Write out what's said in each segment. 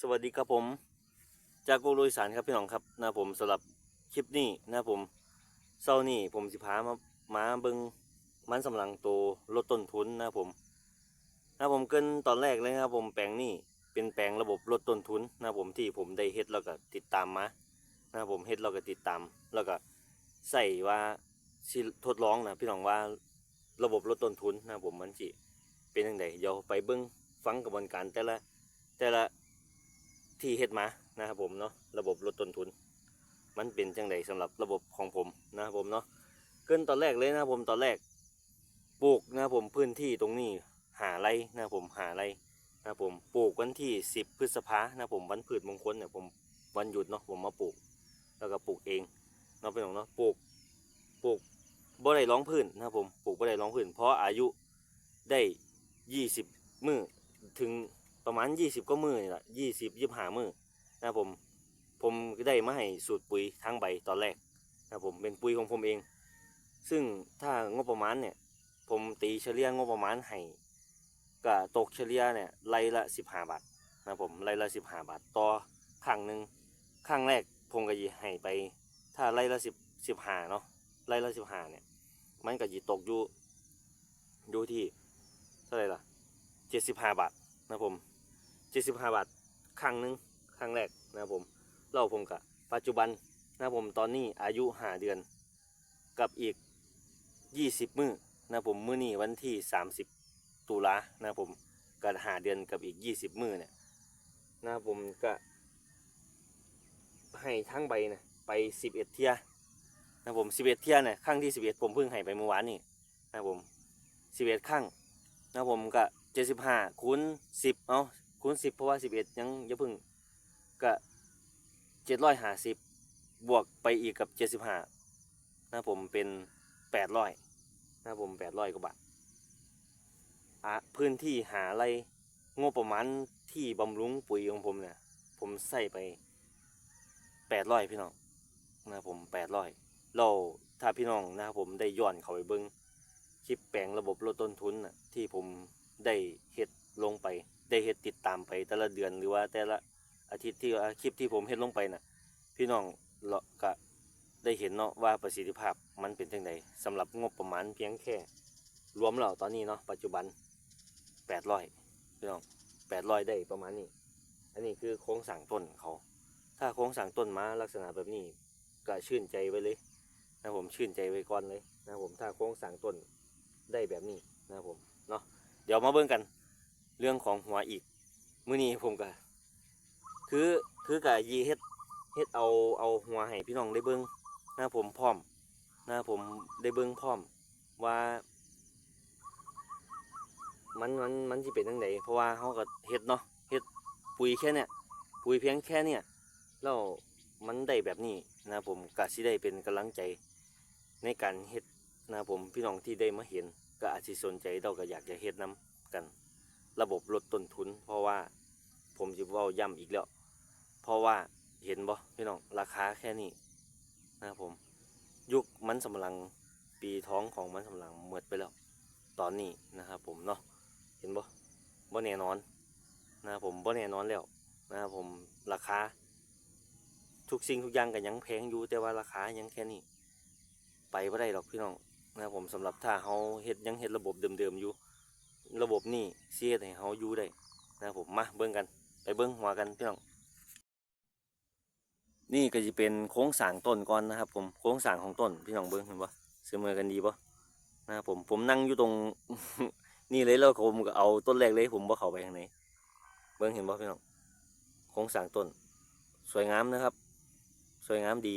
สวัสดีครับผม จากโกโลอีสานครับพี่น้องครับนะผมสำหรับคลิปนี้นะผมเศร้านี่ผมสิพามามาเบิงมันสำลังโตลดต้นทุนนะผมนะผมเกินตอนแรกเลยนะครับผมแปลงนี่เป็นแปลงระบบลดต้นทุนนะผมที่ผมได้เฮ็ดแล้วก็ติดตามมานะผมเฮ็ดแล้วก็ติดตาม แล้วก็ใส่ว่าสิทดลองนะพี่น้องว่าระบบลดต้นทุนนะผมมันสิเป็นยังไงเดี๋ยวไปเบิ้งฟังกระบวนการแต่ละแต่ละ ที่เฮ็ดมานะครับผมเนาะระบบลดต้นทุน มันเป็นจังไดสำหรับระบบของผมนะครับผมเนาะเกินตอนแรกเลยนะครับผมตอนแรกปลูกนะครับผมพื้นที่ตรงนี้หาไรนะครับผมหาไรนะครับผมปลูกวันที่ 10 พฤษภานะครับผมวันพืชมงคลเนี่ยผมวันหยุดเนาะผมมาปลูก แล้วก็ปลูกเองเนาะเป็นของเนาะปลูกปลูกบ่ได้ร้องพื้นนะครับผมปลูกบ่ได้ร้องพื้นเพราะอายุได้ 20 มื้อถึง ประมาณยี่สิบก็มือนี่แหละยี่สิบยี่ห้ามือนะผมผมได้มาให้สูตรปุ๋ยทั้งใบตอนแรกนะผมเป็นปุ๋ยของผมเอง ซึ่งถ้างบประมาณเนี่ยผมตีเฉลี่ยงบประมาณให้ก็ตกเฉลี่ยเนี่ยไร่ละสิบห้าบาทนะผมไร่ละสิบห้าบาทต่อครั้งหนึ่งครั้งแรกผมก็จะให้ไป ถ้าไร่ละสิบสิบห้าเนาะไร่ละสิบห้าเนี่ยมันก็จะตกอยู่อยู่ที่เท่าไหร่ล่ะเจ็ดสิบห้าบาทนะผม 75 บาทครั้งหนึ่งครั้งแรกนะครับผมเราผมกับปัจจุบันนะครับผมตอนนี้อายุหาเดือนกับอีก 20 มื้อนะผมมื้อนี้วันที่ 30 ตุลานะผมก็หาเดือนกับอีก 20 มื้อเนี่ยนะผมก็ให้ทั้งใบนะไป 11 เที่ยนะครับผม 11 เที่ยเนี่ยครั้งที่ 11 ผมเพิ่งให้ไปเมื่อวานนี่นะครับผม 11ครั้งนะผมก็เจ็ดสิบห้าคูณสิบเอา คูณสิบเพราะว่าสิบเอ็ดยังอย่าพึ่งก็เจ็ดร้อยห้าสิบบวกไปอีกกับเจ็ดสิบห้านะผมเป็นแปดร้อยนะผมแปดร้อยกว่าบาทอะพื้นที่หาไรงบประมาณที่บำรุงปุ๋ยของผมเนี่ยผมใส่ไปแปดร้อยพี่น้องนะผมแปดร้อยเราถ้าพี่น้องนะครับผมได้ย้อนเข้าไปเบิ้งคลิปแปลงระบบลดต้นทุนน่ะที่ผมได้เฮ็ด เฮ็ดติดตามไปแต่ละเดือนหรือว่าแต่ละอาทิตย์ที่คลิปที่ผมเฮ็ดลงไปน่ะ พี่น้องเราก็ได้เห็นเนาะว่าประสิทธิภาพมันเป็นจังไดสำหรับงบประมาณเพียงแค่ รวมแล้วตอนนี้เนาะปัจจุบัน 800พี่น้อง800 ได้ประมาณนี้ อันนี้คือโครงสร้างต้นเขา ถ้าโครงสร้างต้นมาลักษณะแบบนี้ก็ชื่นใจไว้เลยนะผมชื่นใจไว้ก่อนเลยนะผมถ้าโครงสร้างต้นได้แบบนี้นะผมเนาะเดี๋ยวมาเบิ่งกัน เรื่องของหัวอีกมื้อนี้ผมก็คือคือกับยีเฮ็ดเฮ็ดเอาเอาหัวให้พี่น้องได้เบิ่งนะครับผมพร้อมนะครับผมได้เบิ่งพร้อมว่า มันมันมันสิเป็นจังไดเพราะว่าเฮาก็เฮ็ดเนาะเฮ็ดปุ๋ยแค่เนี้ยปุ๋ยเพียงแค่เนี้ยแล้วมันได้แบบนี้นะผมก็สิได้เป็นกำลังใจในการเฮ็ดนะผมพี่น้องที่ได้มาเห็นก็อาจจะสนใจเราก็อยากจะเฮ็ดน้กัน ระบบลดต้นทุน เพราะว่าผมจะเว่าย้ำอีกแล้ว เพราะว่าเห็นบ่พี่น้องราคาแค่นี้นะครับผม ยุคมันสำลังปีท้องของมันสำลังหมดไปแล้ว ตอนนี้นะครับผมเนาะเห็นบ่บ่แน่นอนนะครับผมบ่แน่นอนแล้วนะครับผมราคาทุกสิ่งทุกอย่างก็ยังแพงอยู่แต่ว่าราคายังแค่นี้ ไปไม่ได้หรอกพี่น้องนะครับผมสำหรับถ้าเขาเฮ็ดยังเฮ็ดระบบเดิมๆอยู่ ระบบนี่เสียให้เขาอยู่ได้นะครับผมมาเบิ่งกันไปเบิ่งหัวกันพี่น้องนี่ก็จะเป็นโค้งสางต้นก่อนนะครับ ผมโค้งสางของต้นพี่น้องเบิ่งเห็นปะเสมอกันดีปะนะครับผมผมนั่งอยู่ตรง นี่เลยแล้วผมก็เอาต้นแรกเลยผมบ่เขาไปข้างในเบิ่งเห็นปะพี่น้องโค้งสางต้น สวยงามนะครับ สวยงามดี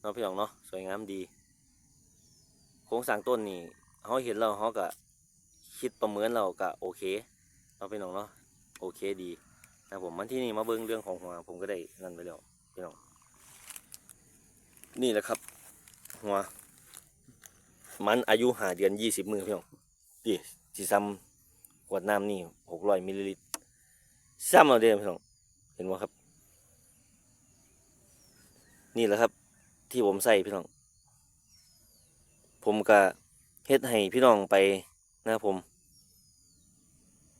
เนาะพี่น้องเนาะสวยงามดี โครงสางต้นนี่เขาเห็นแล้วเขาก็ คิดประเมินเราก็โอเคเราะพี่น้องเนาะโอเคดีนะผมมันที่นี่มาเบิ่งเรื่องของหัว ผมก็ได้นั่นไปแล้วพี่น้องนี่แหละครับ หัว มันอายุหาเดือนยี่สิบมือพี่น้องดิสีซ้ำขวดน้ำนี่หกร้อยมิลลิลิตรซ้ำเอาเดียวพี่น้องเห็นไหมครับ นี่แหละครับ ที่ผมใส่พี่น้อง ผมก็เฮ็ดให้พี่น้องไป นะครับผม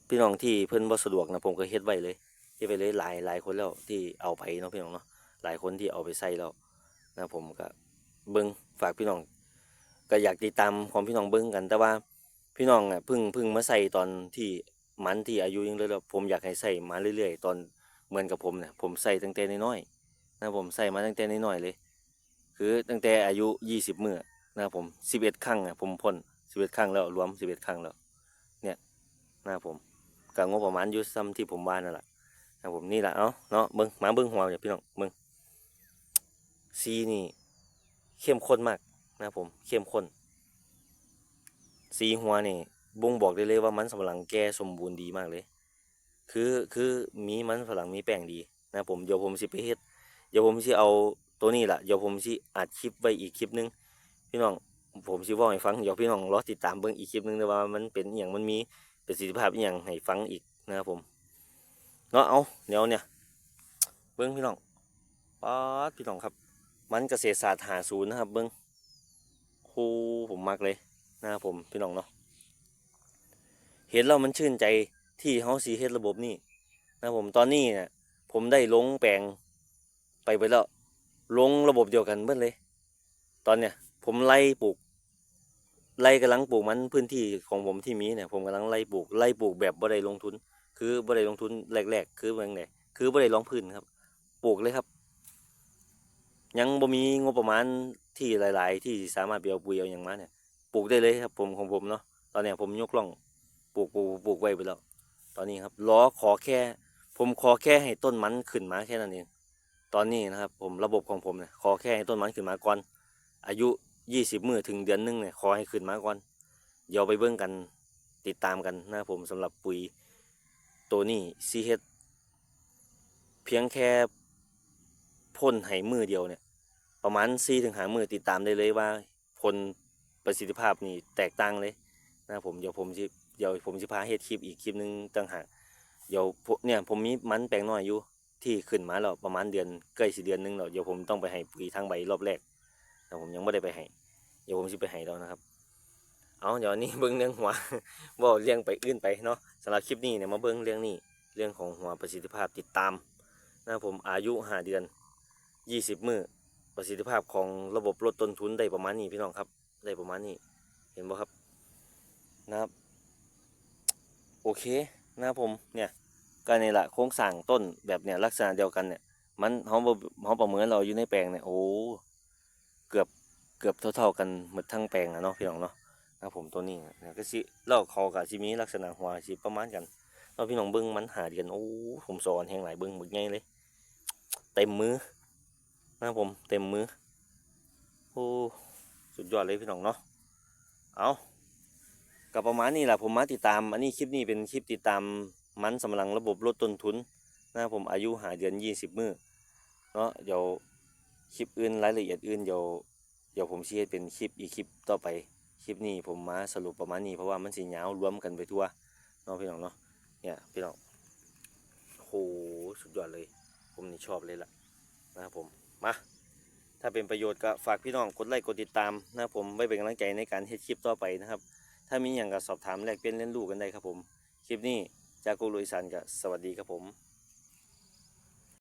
พี่น้องที่เพิ่นบ่สะดวกนะผมก็เฮ็ดไว้เลยที่ไปเลยหลายหลายคนแล้วที่เอาไปเนาะพี่น้องเนาะหลายคนที่เอาไปใส่แล้วนะผมก็เบิ้งฝากพี่น้อง ก็อยากติดตามของพี่น้องเบิ้งกัน แต่ว่าพี่น้องอะพิ่งพิ่งมาใส่ตอนที่มันที่อายุยังเลยแล้วผมอยากให้ใส่มาเรื่อยๆ ตอนเหมือนกับผมเนี่ยผมใส่ตั้งแต่น้อยๆนะผมใส่มาตั้งแต่น้อยๆเลย คือตั้งแต่อายุยี่สิบมื้อนะผมสิบเอ็ดครั้งอะผมพ่น สิบเอ็ดครั้งแล้วรวมสิบเอ็ดครั้งแล้ว เนี่ยนะผมกับงบประมาณยุซ้ำที่ผมว่านั่นแหละนะผมนี่แหละเนาะเนาะเบิ้งมาเบิ้งหัวเนี่ยพี่น้องเบิ้งสีนี่ เข้มข้นมากนะผมเข้มข้นสีหัวนี่บ่งบอกได้เลยว่ามันสำปะหลังแก่สมบูรณ์ดีมากเลย คือคือมีมันฝรั่งมีแป้งดีนะผมเดี๋ยวผมสิไปเฮ็ดเดี๋ยวผมสิเอาตัวนี้ล่ะเดี๋ยวผมสิอัดคลิปไว้อีกคลิปนึง พี่น้อง ผมสิว่าให้ฟังเดี๋ยวพี่น้องรอติดตามเบิ่งอีกคลิปหนึงนะว่ามันเป็นอย่างมันมีประสิทธิภาพอย่างให้ฟังอีกนะครับผมเนาะเอาเดี๋ยวเนี่ยเบิ่งพี่น้องป๊าดพี่น้องครับ มันเกษตรศาสตร์หาศูนย์นะครับเบิ่งครูผมมักเลยนะครับผมพี่น้องเนาะเห็นแล้วมันชื่นใจที่เฮาสีเฮ็ดระบบนี่นะครับผมตอนนี้เนี่ยผมได้ลงแปลงไปไปแล้วลงระบบเดียวกันเบิดเลย ตอนเนี้ยผมไล่ปลูก ไล่กำลังปลูกมันพื้นที่ของผมที่มีเนี่ยผมกำลังไล่ปลูกไล่ปลูกแบบบ่ได้ลงทุน คือบ่ได้ลงทุนแรกๆ คือเมืองไหนคือบ่ได้ลองพื้นครับ ปลูกเลยครับ ยังบ่มีงบประมาณที่หลาย ๆ ที่สามารถไปเอาปุ๋ยเอาอย่างมาเนี่ยปลูกได้เลยครับ ผมของผมเนาะตอนเนี้ยผมยกล่องปลูกปลูกปลูกไว้ไปแล้ว ตอนนี้ครับรอขอแค่ ผมขอแค่ให้ต้นมันขึ้นมาแค่นั้นเองตอนนี้นะครับ ผมระบบของผมเนี่ยขอแค่ให้ต้นมันขึ้นมาก่อนอายุ ยี่สิบมือถึงเดือนหนึงเนี่ยขอให้ขึ้นมาก่อนเดี๋ยวไปเบิ่งกันติดตามกันนะครับผมสำหรับปุ๋ยตัวนี้ซีเฮดเพียงแค่พ่นให้มือเดียวเนี่ย ประมาณ4ถึงหามือติดตามได้เลยว่าผลประสิทธิภาพนี่แตกต่างเลยนะครับผมเดี๋ยวผมจะเดี๋ยวผมจะพาเฮ็ดคลิปอีกคลิปหนึงต่างหากเดี๋ยวเนี่ยผมมีมันแปลงน้อยอยู่ที่ขึ้นมาแล้วประมาณเดือนใกล้สิเดือนหนึงแล้วเดี๋ยวผมต้องไปให้ปุ๋ยทางใบรอบแรกแต่ผมยังไม่ได้ไปให้ ดี๋ยวผมจะไปให้แล้วนะครับ เอาเดี๋ยวนี้เบิ้งเรื่องหัวบ่าเรื่องไปอื่นไปเนาะสำหรับคลิปนี้เนี่ยมาเบิ้งเรื่องนี้เรื่องของหัวประสิทธิภาพติดตามนะผมอายุห้าเดือนยี่สิบมือประสิทธิภาพของระบบลดต้นทุนได้ประมาณนี้พี่น้องครับได้ประมาณนี้เห็นบ่ครับนะครับโอเคนะผมเนี่ยก็นี่แหละโครงสร้างต้นแบบเนี่ยลักษณะเดียวกันเนี่ยมันเขาบ่เขาประเมินเราอยู่ในแปลงเนี่ยโอ้เกือบ เกือบเท่าๆกันหมดทั้งแปลงอะเนาะพี่น้องเนาะนะผมตัวนี้เนี่ยก็สิแล้วเขากับสิมีลักษณะหัวสิประมาณกันเราพี่น้องเบิ้งมันหาดือนโอ้ผมสอนแห่งหลายเบิ้งหมึกไงเลยเต็มมือนะผมเต็มมือโอ้สุดยอดเลยพี่น้องเนาะเอากับประมาณนี้แหละผมมาติดตาม อันนี้คลิปนี้เป็นคลิปติดตามมันสำลังระบบลดต้นทุนนะผมอายุหาเดือนยี่สิบมือเนาะเดี๋ยวคลิปอื่นรายละเอียดอื่นเดี๋ยว เดี๋ยวผมเชี้เป็นคลิปอีกคลิปต่อไปคลิปนี้ผมมาสรุปประมาณนี้เพราะว่ามันสียาวรวมกันไปทั่วเนาะพี่น้องเนาะเนี่ยพี่น้องโหสุดยอดเลย ผมนี่ชอบเลยล่ะนะครับผมมาถ้าเป็นประโยชน์ก็ฝากพี่น้องกดไลค์กดติดตามนะครับผมไว้เป็นกำลังใจในการเฮ็ดคลิปต่อไปนะครับ ถ้ามีอย่างก็สอบถามแลกเปลี่ยนเรียนรู้กันได้ครับผม คลิปนี้จากกูลุยสันก็สวัสดีครับผม